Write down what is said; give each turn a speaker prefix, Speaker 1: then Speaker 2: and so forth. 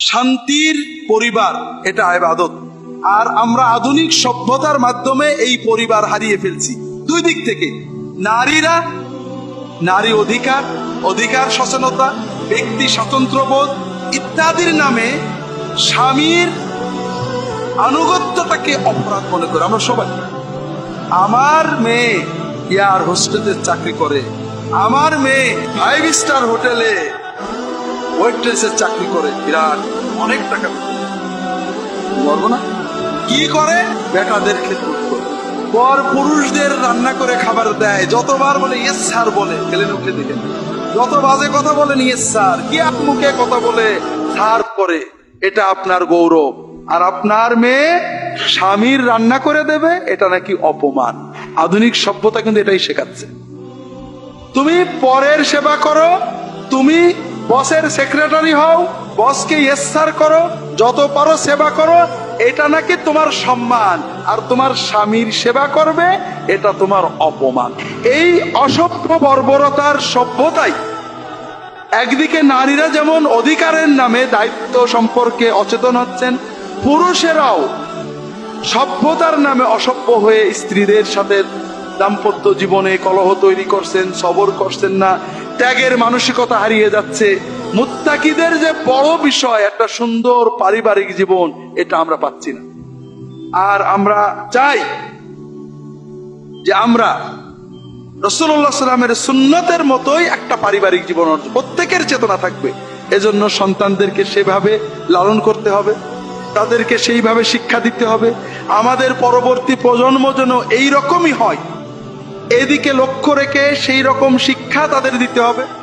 Speaker 1: শান্তির পরিবার, এটা আবাদত। আর আমরা আধুনিক সভ্যতার মাধ্যমে এই পরিবার হারিয়ে ফেলছি। দুই দিক থেকে, নারীরা নারী অধিকার অধিকার সচেতনতা, ব্যক্তি স্বতন্ত্রবোধ ইত্যাদির নামে স্বামীর আনুগত্যটাকে অপরাধ মনে করে। আমরা সবাই, আমার মেয়ে এয়ার হোস্টেলের চাকরি করে, আমার মেয়ে ফাইভ স্টার হোটেলে ওয়েট্রেসের চাকরি করে বিরাট অনেক টাকা বলব না। কি করে? বেটাদের ক্ষেত্রে পর পুরুষদের রান্না করে খাবার দেয়। যতবার বলে ইয়েস স্যার বলে গেলেন উঠে দেখেন যত বাজে কথা বলেন ইয়েস স্যার কি আপ মুখে কথা বলে স্যার করে এটা আপনার গৌরব। আর আপনার মেয়ে স্বামীর রান্না করে দেবে এটা নাকি অপমান। আধুনিক সভ্যতা কিন্তু এটাই শেখাচ্ছে। তুমি পরের সেবা করো তুমি বসের সেক্রেটারি হও, বসকে ইয়েস স্যার করো, যত পারো সেবা করো, এটা নাকি তোমার সম্মান। আর তোমার স্বামীর সেবা করবে, এটা তোমার অপমান। এই অসভ্য বর্বরতার সভ্যতাই একদিকে নারীরা যেমন অধিকারের নামে দায়িত্ব সম্পর্কে অচেতন হচ্ছেন, পুরুষেরাও সভ্যতার নামে অসভ্য হয়ে স্ত্রীদের সাথে দাম্পত্য জীবনে কলহ তৈরি করছেন, সবর করছেন না। ত্যাগের মানসিকতা হারিয়ে যাচ্ছে। মুত্তাকিদের যে বড় বিষয়, একটা সুন্দর পারিবারিক জীবন, এটা আমরা পাচ্ছি না। আর আমরা চাই যে আমরা রসুল্লাহ সাল্লামের সুন্নতের মতোই একটা পারিবারিক জীবন প্রত্যেকের চেতনা থাকবে। এজন্য সন্তানদেরকে সেভাবে লালন করতে হবে। তাদেরকে সেইভাবে শিক্ষা দিতে হবে। আমাদের পরবর্তী প্রজন্ম যেন এই রকমই হয়। এদিকে লক্ষ্য রেখে সেই রকম শিক্ষা তাদের দিতে হবে।